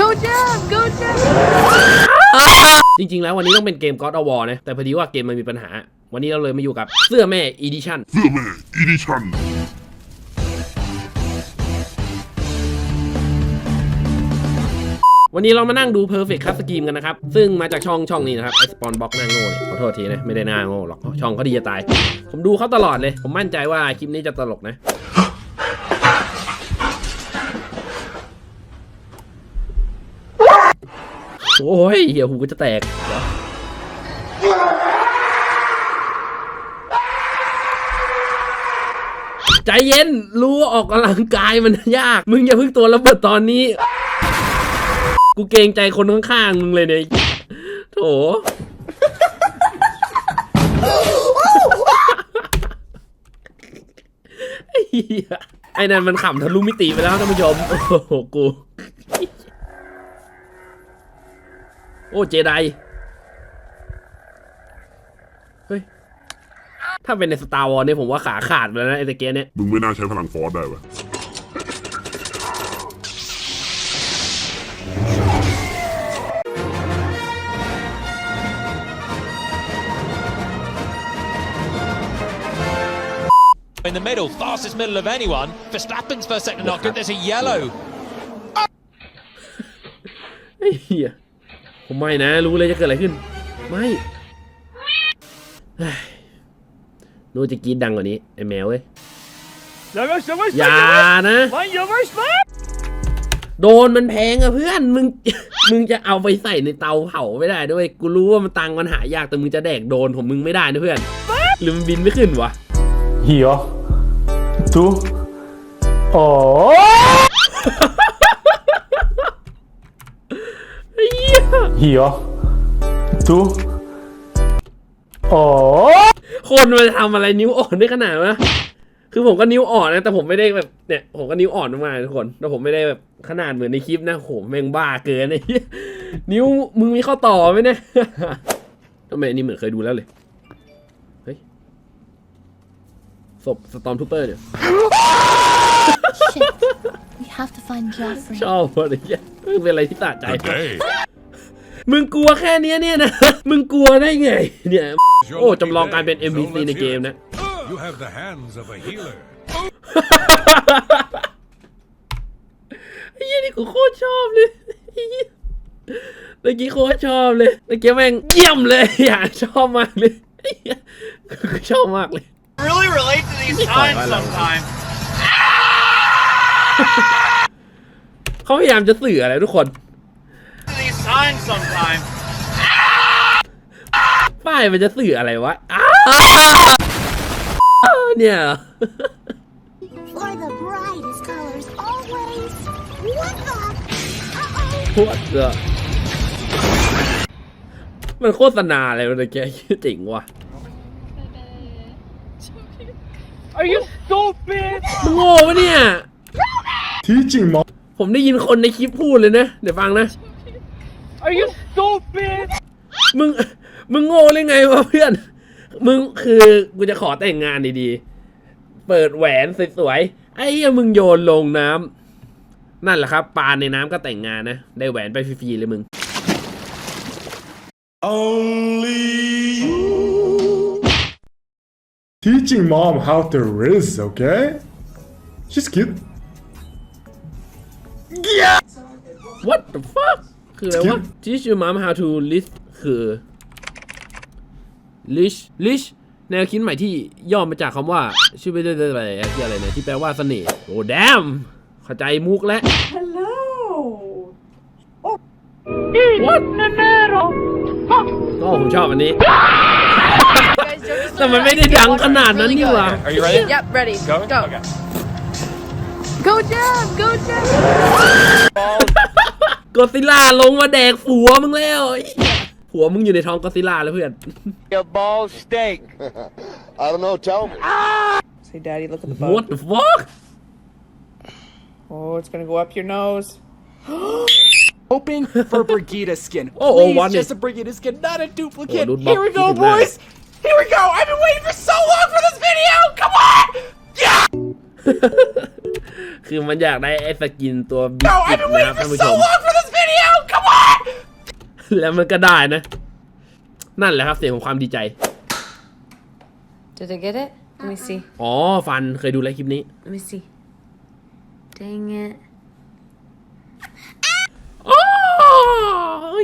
Go Jam Go Jam จริงๆ แล้ววันนี้ต้องเป็นเกม God of War นะ แต่พอดีว่าเกมมันมีปัญหา วันนี้เราเลยมาอยู่กับเสื้อแม่ Edition เสื้อแม่อีดิชั่นวันนี้เรามานั่งดู Perfect Cut Scheme กันนะครับ ซึ่งมาจากช่องช่องนี้นะครับไอสปอนบ็อกหน้าโง่เนี่ยขอโทษทีนะ ไม่ได้หน้าโง่หรอก ช่องเขาดีจะตาย ผมดูเขาตลอดเลย ผมมั่นใจว่าคลิปนี้จะตลกนะ โอ้ยเหี้ยหูก็จะแตกใจเย็น รู้ว่าออกกำลังกายมันยาก มึงอย่าพิ่งตัวระเบิดตอนนี้ กูเกรงใจคนข้างๆมึงเลยเนี่ยโถไอ้นั่นมันขำทะลุมิติไปแล้วท่านผู้ชม โอ้โห กู โอ้เจไดเฮ้ย ถ้าเป็นในสตาร์วอลเนี่ยผมว่าขาขาดไปแล้วนะไอ้ตะเกียเนี่ย มึงไม่น่าใช้พลังฟอสได้วะ in the middle, fastest middle of anyone. Verstappen's first second knock, there's a yellow. ไอ้เหี้ย ผมไม่นะ รู้เลยจะเกิดอะไรขึ้น ไม่เฮ้ยรู้จะกรีดดังกว่านี้ ไอ้แมวเว้ย Yavaş yavaş อย่านะ lan yavaş lan. โดนมันแพงอะเพื่อน มึง มึงจะเอาไปใส่ในเตาเผาไม่ได้ด้วย กูรู้ว่ามันตังค์มันหายาก แต่มึงจะแดกโดนของมึงไม่ได้นะเพื่อน หรือมันบินไม่ขึ้นวะ Hier. Du. Oh. ไอ้เหี้ย Hier. Du. Oh. คนมันจะทำอะไรนิ้วอ่อนได้ขนาดวะคือผมก็นิ้วอ่อนนะ แต่ผมไม่ได้แบบเนี่ยผมก็นิ้วอ่อนมากๆทุกคนแต่ผมไม่ได้แบบขนาดเหมือนในคลิปนะโหแม่งบ้าเกินไอ้เหี้ยนิ้วมึงมีข้อต่อไหมเนี่ยทำไมอันนี้เหมือนเคยดูแล้วเลยเฮ้ยศพสตอมทูเปอร์เนี่ย Shit. We have to find Joffrey. ชอบอะไรเงี้ยมึงเป็นอะไรที่สะใจเฮ้ย มึงกลัวแค่เนี้ยเนี่ยนะ มึงกลัวได้ไง เนี่ย โอ้จำลองการเป็น NPC ในเกมนะ You have the hands of a healer. ไอ้เหี้ยนี่กูโคตรชอบเลยไอ้เหี้ยเมื่อกี้โคตรชอบเลยเมื่อกี้แม่งเยี่ยมเลยอยากชอบมากเลยไอ้เหี้ยกูชอบมากเลย really relate to these Fine, signs I love it. sometimes. เขาพยายามจะสื่ออะไรทุกคน To these signs sometimes. ป้ายมันจะสื่ออะไรวะอ้าเนี่ยเหรอ For the brightest colors always. What the? Uh-oh. โคตรเอมันโฆษณาอะไรวะเมื่อกี้เจ๋งว่ะ Are you stupid? มึงโง่ปะเนี่ย Teaching mom. ผมได้ยินคนในคลิปพูดเลยนะ เดี๋ยวฟังนะ Are you stupid? มึง มึงโง่เลยไงวะเพื่อน มึงคือกูจะขอแต่งงานดีๆ เปิดแหวนสวยๆ ไอ้เหี้ยมึงโยนลงน้ำนั่นแหละครับปลาในน้ำก็แต่งงานนะ ได้แหวนไปฟรีๆเลยมึง Teaching mom how to riz, okay? She's cute. What the fuck คืออะไรวะ Teach your mom how to list คือ lish lish แนวคิดใหม่ที่ย่อมาจากคำว่า ชื่อไม่ได้อะไรที่อะไรเนี่ยที่แปลว่าเสน่ห์โอ้ damn เข้าใจมุกแล้ว Hello What ก็ผมชอบอันนี้ guys joke แต่มันไม่ได้ดังขนาดนั้นนี่หว่า Are you ready? Yep ready Go? Go Okay. Go Jam Go Jam กอซิล่าลงมาแดกผัวมึงแล้วไอ้เหี้ยผัวมึงอยู่ในท้องกอซิล่าแล้วเพื่อน Your ball steak. I don't know tell me Say daddy look at the What the fuck Oh it's gonna go up your nose hoping for Brigida skin. Oh, oh, Please, one just is- a Brigida skin, not a duplicate. Oh, dude, Here we Bob, go, keep it mad. boys. Here we go. I've been waiting for so long for this video. Come on. Yeah. คือมันอยากได้ไอ้สกินตัวบิ๊ก No, อิ I've ด been นะครับ waiting ท่าน for ผู้ช so ม long for this video. แล้วมันก็ได้นะ นั่นแหละครับเสียงของความดีใจ Did I get it? Let me see. อ๋อ ฟันเคยดูไลฟ์คลิปนี้ Let me see. Dang it. อ๋อ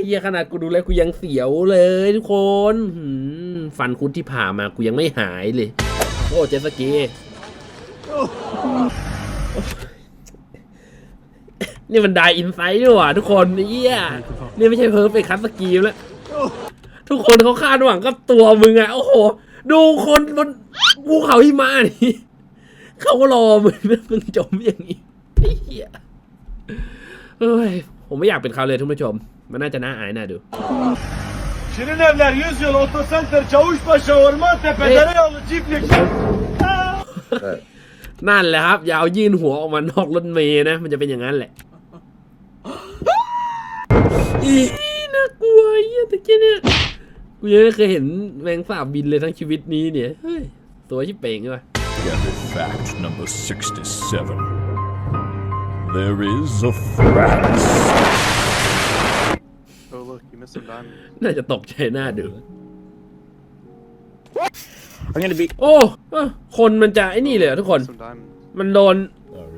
เฮียขนาดกูดูแล้วกูยังเสียวเลยทุกคนหืมฟันคุดที่ผ่ามากูยังไม่หายเลย โอ้เจตสกีนี่มันไดอินไซด์ด้วยว่ะทุกคนเฮีย นี่ไม่ใช่เพิร์ฟเป็นคัสกีมแล้ว ทุกคนเขาคาดหวังกับตัวมึงอะโอ้โห ดูคนบนภูเขาหิมะนี่เขาก็รอมึงนะมึงจมอย่างนี้ไอ้เหี้ยเฮ้ยผมไม่อยากเป็นเขาเลยท่านผู้ชม มันน่าจะน่าอายน่าดู Şirin evler 100 yıl otosenter Çavuşbaşı orman tepeleri yolu çiftlik. นั่นแหละครับ อย่าเอายื่นหัวออกมานอกรถเมย์นะ มันจะเป็นอย่างนั้นแหละ อีน่ากลัวไอ้เหี้ยตะกี้เนี่ยกูยังไม่เคยเห็นแมงสาบบินเลยทั้งชีวิตนี้เนี่ยเฮ้ยตัวชิบเป่งใช่ปะ Gather fact number 67. There is a France. Oh look, you missed some diamond. น่าจะตกใจหน้าดู I'm gonna be โอ้เอ้อคนมันจะไอ้นี่เลยเหรอทุกคน some diamond. มันโดน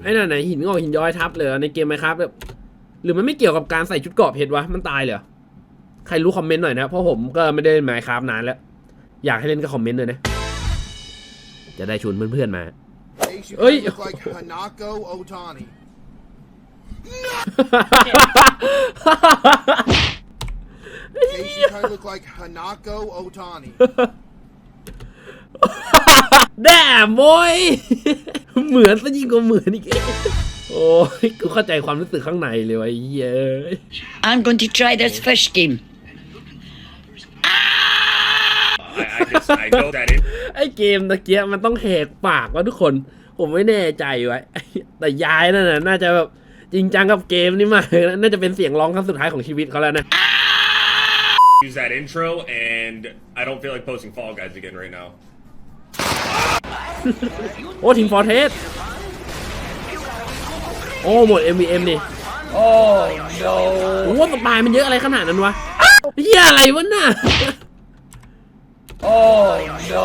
ไอ้นั่นไหนหินงอกหินย้อยทับเลยเหรอในเกมไหมครับแบบ หรือมันไม่เกี่ยวกับการใส่ชุดเกราะเพชรวะ มันตายเลยเหรอ ใครรู้คอมเมนต์หน่อยนะ เพราะผมก็ไม่ได้เล่นไมค์ครับนานแล้ว อยากให้เล่นก็คอมเมนต์เลยนะ จะได้ชวนเพื่อนๆมา You Oi. look like Hanako Otani. Casey kind of look like Hanako Otani. แด่โมยเหมือนซะยิ่งกว่าเหมือนอีก โอ้ยกูเข้าใจความรู้สึกข้างในเลยว่ะไอ้เหี้ย I'm going to try this fish game. I know that it ไอ้เกมตะเกียมันต้องแหกปากว่าทุกคน ผมไม่แน่ใจไว้ แต่ยายนั่นน่ะน่าจะแบบจริงจังกับเกมนี้มากเลยนะน่าจะเป็นเสียงร้องครั้งสุดท้ายของชีวิตเขาแล้วนะ use that intro, and I don't feel like posting Fall Guys again right now. โอ้ทีมฟอร์เทส โอ้หมด MVM นี่โอ้ no โอ้สปายมันเยอะอะไรขนาดนั้นวะเฮียอะไรวะน่ะโอ้ no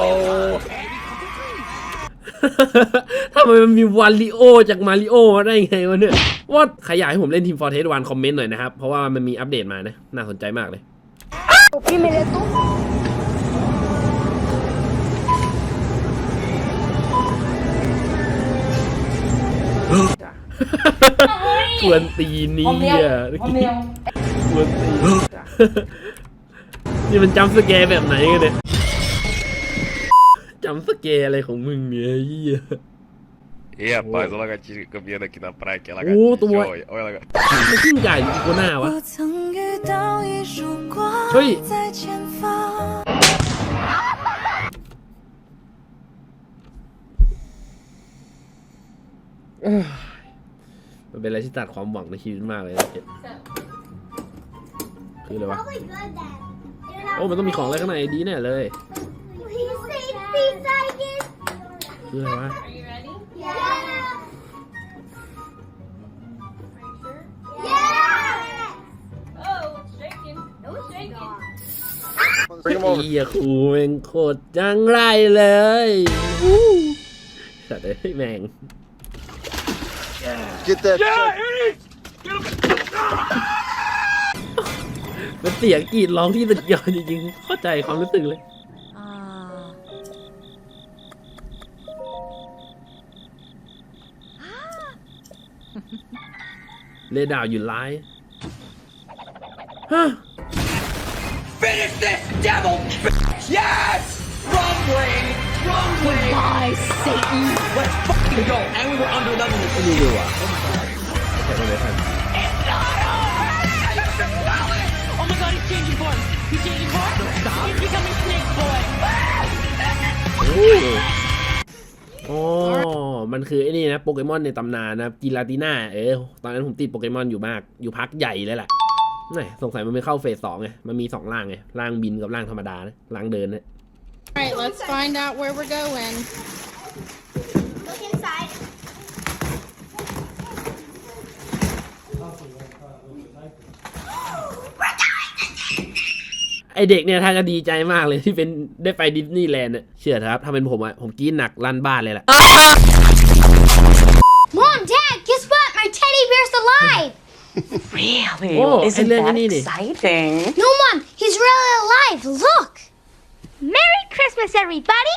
ทำไมมันมีวาริโอจากมาริโอมาได้ไงวะเนี่ยว่าใครอยากให้ผมเล่นทีมฟอร์เทสวันคอมเมนต์หน่อยนะครับ เพราะว่ามันมีอัปเดตมานะ น่าสนใจมากเลย กวนตีนนี่อะกวนตีนนี่มันจำสแกร์แบบไหนกันเนี่ยจำสแกร์อะไรของมึงเนี่ยเฮีย E rapaz, olha a lagartixa caminhando aqui na praia, que é lagartixa, tu- Olha, olha a lagartixa. มันกิ้งก่าอยู่ เป็นอะไรที่ตัดความหวังในชีวิตมากเลยนะเจ็ดคืออะไรวะ โอ้ มันต้องมีของอะไรข้างในดีแน่เลย คืออะไรวะ Bring him over. เฮียครูแม่งโคตรจังไรเลยวู้สัตว์เอ้ยแม่ง Get that. เป็นเสียงกรีดร้องที่สุดยอดจริงๆ เข้าใจความรู้สึกเลยเลดาวอยู่ไลฟ์ฮะ Finish this, devil! Yes! Rumbling! Rumbling! Bye, Satan. Let's fucking go! And we were under level. ไม่รู้เลยว่ะแค่ไม่ได้ทัน Oh my god, he's changing form. He's changing form. He's becoming Snake Boy. อ๋อมันคือไอ้นี่นะโปเกมอนในตำนานนะกิลาติน่าเออตอนนั้นผมติดโปเกมอนอยู่มาก อยู่พักใหญ่เลยแหละไหนสงสัยมันไม่เข้าเฟสสองไง มันมีสองร่างไง ร่างบินกับร่างธรรมดานะ ร่างเดินนะ Alright, let's find out where we're going. Look inside. ไอเด็กเนี่ยถ้าจะดีใจมากเลยที่เป็นได้ไปดิสนีย์แลนด์เนี่ยเชื่อเถอะครับ ถ้าเป็นผมอะผมกรีดหนักลั่นบ้านเลยแหละ Mom, Dad, guess what? My teddy bear's alive. Really? Oh, Isn't that exciting? No, Mom, he's really alive. Look. Merry Christmas, everybody.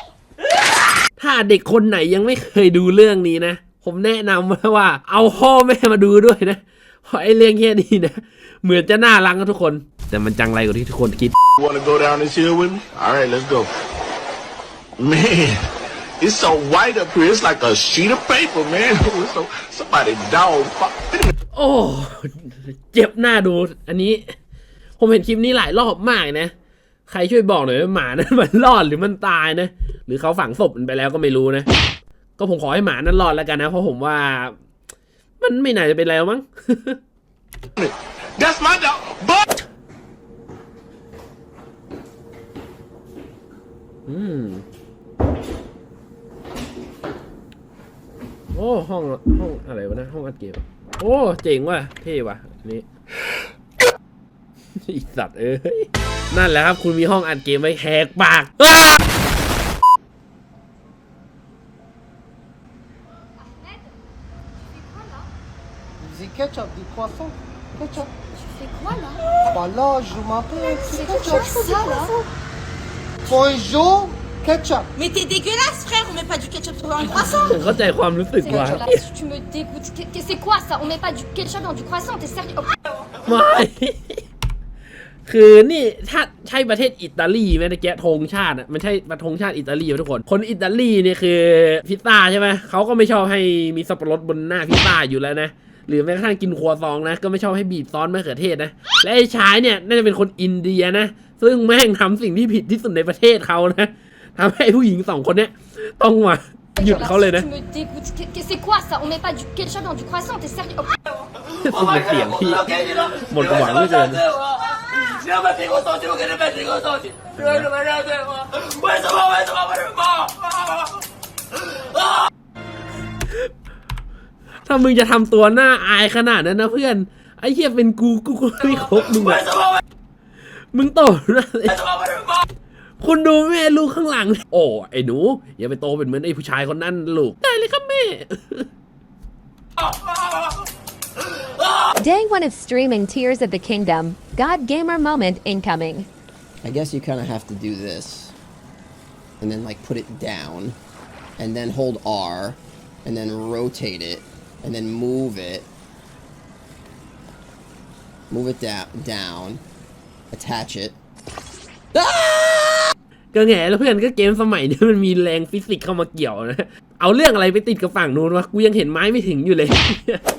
ถ้าเด็กคนไหนยังไม่เคยดูเรื่องนี้นะ ผมแนะนำว่า เอาพ่อแม่มาดูด้วยนะ เพราะไอ้เรื่องแค่นี้นะ เหมือนจะน่ารักนะทุกคน แต่มันจังไรกว่าที่ทุกคนคิด You wanna go down this hill with me? Alright, let's go. Man, it's so white up here, it's like a sheet of paper, man. It's so, somebody dog fuck. โอ้ เจ็บหน้าดู อันนี้ ผมเห็นคลิปนี้หลายรอบมากนะ ใครช่วยบอกหน่อยว่าหมานั้นมันรอดหรือมันตายนะ หรือเขาฝังศพมันไปแล้วก็ไม่รู้นะ ก็ผมขอให้หมานั้นรอดแล้วกันนะ เพราะผมว่า มันไม่น่าจะเป็นอะไรแล้วมั้ง That's my dog. But อืมโอ้ห้องห้องอะไรวะนะ ห้องอัดเกมโอ้ เจ๋งว่ะเท่ว่ะอันนี้ อีสัตว์เอ้ยนั่นแหละครับ คุณมีห้องอัดเกมไว้แหกปากอ้า C'est ketchup, du croissant. Ketchup. C'est quoi là Bah là, je m'appelle. C'est quoi ça là Bonjour, ketchup. Mais t'es dégueulasse, frère. On met pas du ketchup sur un croissant. ผมเข้าใจความรู้สึกว่ะ Tu me dégoûtes. Qu'est- qu'est- C'est quoi ça On met pas du ketchup dans du croissant. T'es sérieux Oh, ไม่ คือนี่ถ้าใช่ประเทศอิตาลีไหมตะเกียธงชาติอะมันใช่ประธงชาติอิตาลีไหมทุกคน คนอิตาลีเนี่ยคือพิซซ่าใช่ไหมเขาก็ไม่ชอบให้มีสับปะรดบนหน้าพิซซ่าอยู่แล้วนะหรือแม้กระทั่งกินครัวซองนะ ก็ไม่ชอบให้บีบซอสมะเขือเทศนะ และไอ้ชายเนี่ยน่าจะเป็นคนอินเดียนะ ซึ่งแม่งทำสิ่งที่ผิดที่สุดในประเทศเขานะทำให้ผู้หญิงสองคนเนี้ยต้องมาหยุดเขาเลยนะ Tu me dégoûtes. Qu'est- qu'est- C'est quoi ça On met pas du ketchup dans du croissant. T'es sérieux Oh, สุดเป็นเสียงที่หมดหวังเหลือเกินถ้ามึงจะทำตัวหน้าอายขนาดนั้นนะเพื่อน ไอ้เหี้ยเป็นกูกูก็ไม่คบมึงอะมึงโตนะคุณดูแม่ลูกข้างหลัง โอ้ไอ้หนู อย่าไปโตเป็นเหมือนไอ้ผู้ชายคนนั้นลูก ได้เลยครับแม่ Day one of streaming Tears of the Kingdom. God Gamer moment incoming. I guess you kind of have to do this. And then, like, put it down. And then hold R. And then rotate it. And then move it. Move it down. down. Attach it. ก็แง่แล้วเพื่อนก็เกมสมัยนี้มันมีแรงฟิสิกส์เข้ามาเกี่ยวนะ เอาเรื่องอะไรไปติดกับฝั่งนู้นวะ กูยังเห็นไม้ไม่ถึงอยู่เลย stop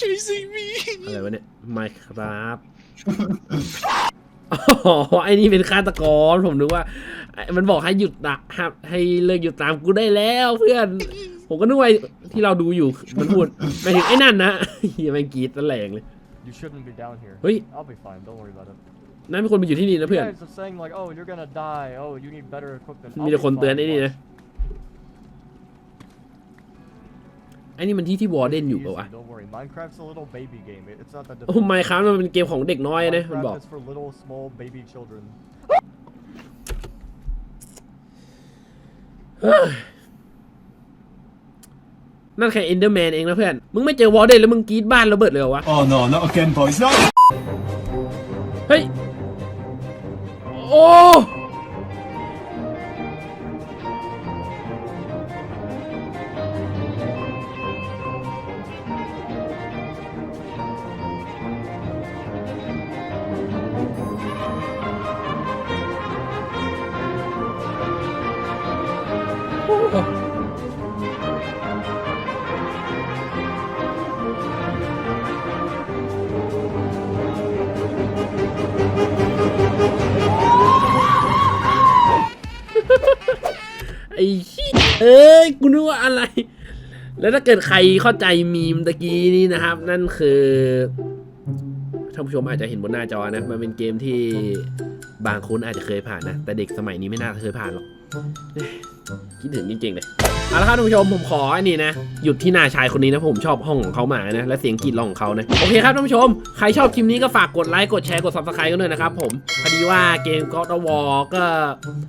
chasing me. อะไรวะเนี่ยไม่ครับอ๋อไอ้นี่เป็นฆาตกรผมนึกว่าไอ้มันบอกให้หยุดตะให้ให้เลิกหยุดตามกูได้แล้วเพื่อน ผมก็นึกว่าไอ้ที่เราดูอยู่มันพูดหมายถึงไอ้นั่นนะเฮียแม่งกรีดตะแหลงเลย You shouldn't be down here. Wait. I'll be fine. Don't worry about it. นั่นเป็นคนมาอยู่ที่นี่นะเพื่อน You guys are saying like, oh, you're gonna die. Oh, you need better equipment. มีแต่คนเตือนไอ้นี่นะ อ้นี่มันที่ที่วอร์เดนอยู่ปะวะ Don't worry. Minecraft's a little baby game. It- It's not that โอ้ difficult. ไมค์ครับมันเป็นเกมของเด็กน้อยนะมันบอก Minecraft is for little small baby children. นั่นแค่เอนเดอร์แมนเองนะเพื่อน มึงไม่เจอวอร์เดนแล้วมึงกรีดบ้านระเบิดเลยเหรอวะ Oh no, not again, boys. No. เฮ้ย โอ้ อ้เอ้ยกูนึกว่าอะไร แล้วถ้าเกิดใครเข้าใจมีมตะกี้นี้นะครับ นั่นคือท่านผู้ชมอาจจะเห็นบนหน้าจอนะ มันเป็นเกมที่บางคนอาจจะเคยผ่านนะ แต่เด็กสมัยนี้ไม่น่าเคยผ่านหรอกคิดถึงจริงๆเลยเอาละครับท่านผู้ชมผมขออันนี้นะ หยุดที่หน้าชายคนนี้นะผมชอบห้องของเขาหมานะ และเสียงกรีดร้องของเขานะ โอเคครับท่านผู้ชม ใครชอบคลิปนี้ก็ฝากกดไลค์กดแชร์กด subscribe กันด้วยนะครับผม พอดีว่าเกม God of War ก็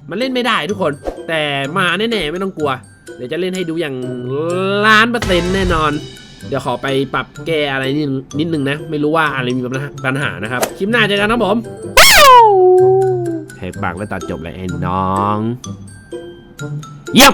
มันเล่นไม่ได้ทุกคน แต่มาแน่ๆไม่ต้องกลัว เดี๋ยวจะเล่นให้ดูอย่างล้านเปอร์เซ็นต์แน่นอน เดี๋ยวขอไปปรับแก้อะไรนิดนิดนึงนะ ไม่รู้ว่าอะไรมีปัญหาปัญหานะครับ คลิปหน้าเจอกันครับผมแหกปากแล้วตัดจบเลยไอ้น้อง เยี่ยม